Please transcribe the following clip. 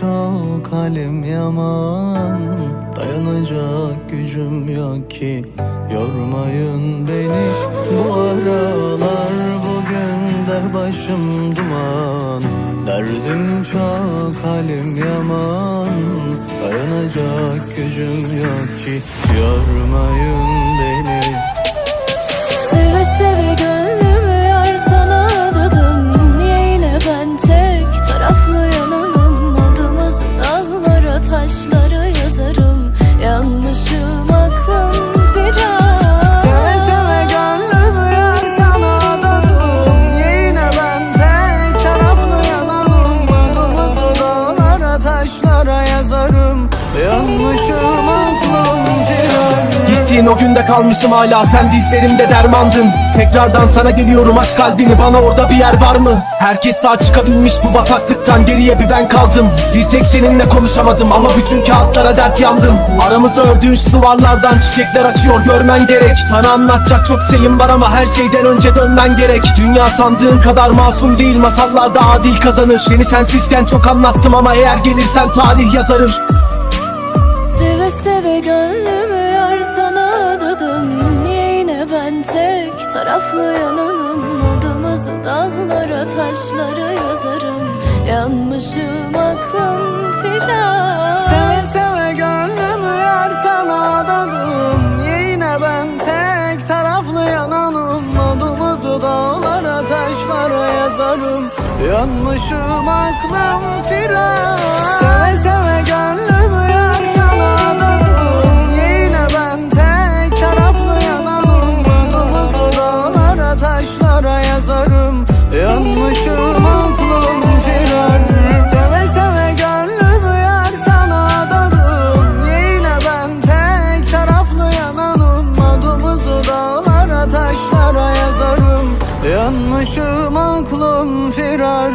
çok halim yaman. Dayanacak gücüm yok ki. Yormayın beni. Bu aralar Bugün de başım duman. Derdim çok halim yaman. Dayanacak gücüm yok ki. Yormayın Gittiğin o günde kalmışım hala. Sen dizlerimde dermandın. Tekrardan sana geliyorum. Aç kalbini. Bana orada bir yer var mı? Herkes sağ çıkabilmiş bu bataklıktan. Geriye bir ben kaldım. Bir tek seninle konuşamadım. Ama bütün kağıtlara dert yandım. Aramızı ördüğün şu duvarlardan çiçekler açıyor görmen gerek. Sana anlatacak çok şeyim var ama her şeyden önce dönmen gerek. Dünya sandığın kadar masum değil. Masallarda adil kazanır. Seni sensizken çok anlattım ama eğer gelirsen tarih yazarım. Seve seve gönlümü taraflı yananım Adımızı dağlara taşlara yazarım. Yanmışım aklım filan. Seve seve gönlümü sana adadım. Yine ben tek taraflı yananım Adımızı dağlara taşlara yazarım. Yanmışım aklım firar Yanmışım aklım firar